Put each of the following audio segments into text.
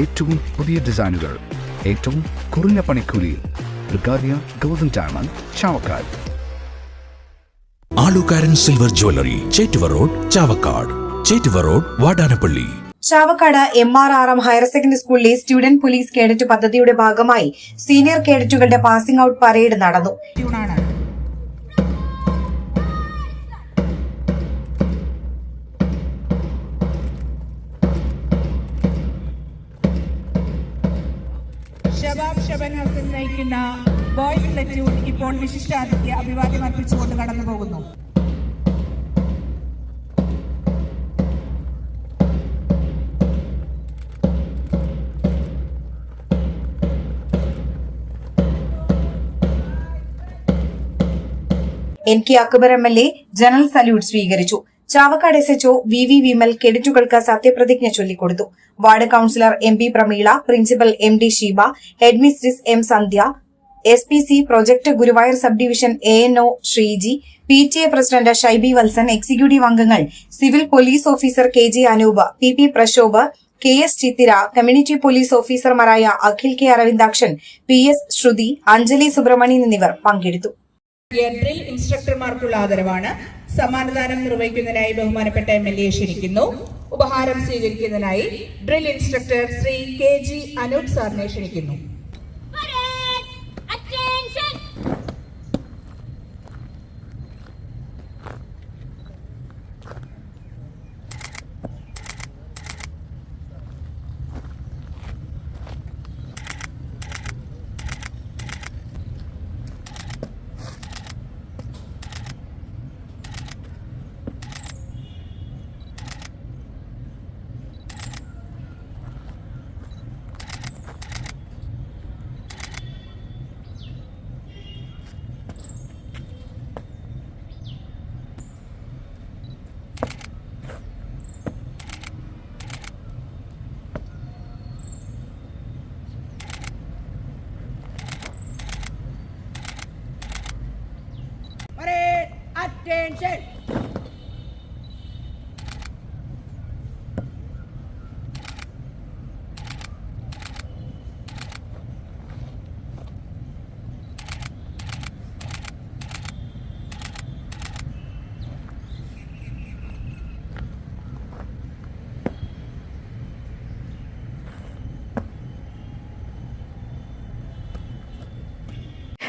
ഏറ്റവും പുതിയ ഡിസൈനുകൾ ഏറ്റവും കുറഞ്ഞ പണിക്കൂലിയിൽ. ബ്രിഗാദിയ golden diamond Chavakkad. Alukkaran silver jewellery Chettuva road Chavakkad. Chettuva road Vadanappally. Chavakkad M R R M higher secondary സ്കൂളിലെ സ്റ്റുഡന്റ് പോലീസ് കേഡറ്റ് പദ്ധതിയുടെ ഭാഗമായി സീനിയർ കേഡറ്റുകളുടെ പാസിംഗ് ഔട്ട് പരേഡ് നടന്നു. ഷബാബ് ഷബൻ ഹസൻ നയിക്കുന്ന ബോയ്സ് പ്ലറ്റൂൺ ഇപ്പോൾ വിശിഷ്ടാതിഥ്യ അഭിവാദ്യം അർപ്പിച്ചുകൊണ്ട് കടന്നു പോകുന്നു N K Akbar M L A general salute സ്വീകരിച്ചു. Chavakkad S H O V V Vimal കെഡിറ്റുകൾക്ക് സത്യപ്രതിജ്ഞ ചൊല്ലിക്കൊടുത്തു. Ward councillor M P Prameela principal M D Sheeba headmistress M Sandhya S P C project Guruvayur sub division A N O Sreeji P T A president Shaiby Valsan executive അംഗങ്ങൾ civil police officer K G Anoop P P Prashobh K S Chithira community police ഓഫീസർമാരായ Akhil K Aravindakshan P S Sruthi Anjali Subramanian എന്നിവർ പങ്കെടുത്തു. ഇൻസ്ട്രക്ടർമാർക്കുള്ള ആദരവാണ് സമ്മാനദാനം നിർവഹിക്കുന്നതിനായി ബഹുമാനപ്പെട്ട M L A ക്ഷണിക്കുന്നു. ഉപഹാരം സ്വീകരിക്കുന്നതിനായി drill instructor Shri K G Anoop സാറിനെ ക്ഷണിക്കുന്നു Parade! Attention!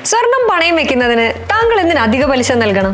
സ്വർണം പണയം വെക്കുന്നതിന് താങ്കൾ എന്തിന് അധിക പലിശ നൽകണം?